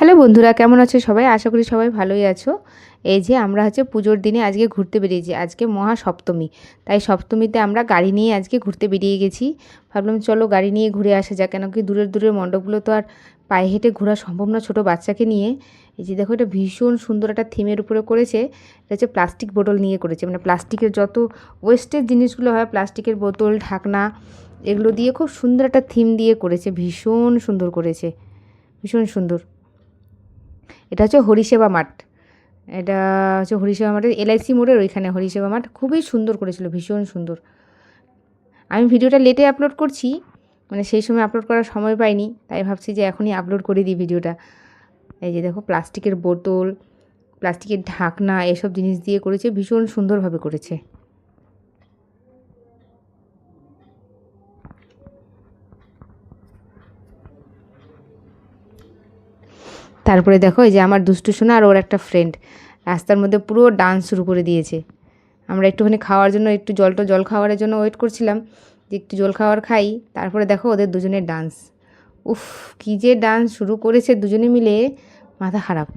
Hello বন্ধুরা, কেমন আছো সবাই? আশা করি সবাই ভালোই আছো। এই যে আমরা হচ্ছে পুজোর দিনে আজকে ঘুরতে বেরিয়েছি, আজকে মহা সপ্তমী তাই সপ্তমীতে আমরা গাড়ি নিয়ে আজকে ঘুরতে বেরিয়ে গেছি। ভাবলাম চলো গাড়ি নিয়ে ঘুরে আসা যাক, কেন কি দূরের দূরের মণ্ডপগুলো তো আর পায়ে হেঁটে ঘোরা সম্ভব না ছোটো বাচ্চাকে নিয়ে। এই যে দেখো, এটা ভীষণ সুন্দর একটা থিমের উপরে করেছে। এটা হচ্ছে প্লাস্টিক বোতল নিয়ে করেছে। মানে প্লাস্টিকের যত ওয়েস্টের জিনিসগুলো হয় প্লাস্টিকের বোতল, ঢাকনা, এগুলো দিয়ে খুব সুন্দর একটা থিম দিয়ে করেছে। ভীষণ সুন্দর করেছে। ভীষণ সুন্দর। এটা হচ্ছে হরিসেবা মাঠ। এটা হচ্ছে হরিসেবা মাঠের এলআইসি মোড়ের ওইখানে হরিসেবা মাঠ। খুবই সুন্দর করেছিল, ভীষণ সুন্দর। আমি ভিডিওটা লেটে আপলোড করছি মানে সেই সময় আপলোড করার সময় পাইনি, তাই ভাবছি যে এখনই আপলোড করে দিই ভিডিওটা। এই যে দেখো, প্লাস্টিকের বোতল, প্লাস্টিকের ঢাকনা, এসব জিনিস দিয়ে করেছে, ভীষণ সুন্দরভাবে করেছে। তারপরে দেখো এই যে আমার দুষ্টু সোনা আর ওর একটা ফ্রেন্ড রাস্তার মধ্যে পুরো ডান্স শুরু করে দিয়েছে। আমরা একটুখানি খাওয়ার জন্য, একটু জল টল, জল খাওয়ারের জন্য ওয়েট করছিলাম। যে একটু জল খাওয়ার খাই, তারপরে দেখো ওদের দুজনের ডান্স উফ, কী যে ডান্স শুরু করেছে দুজনে মিলে, মাথা খারাপ।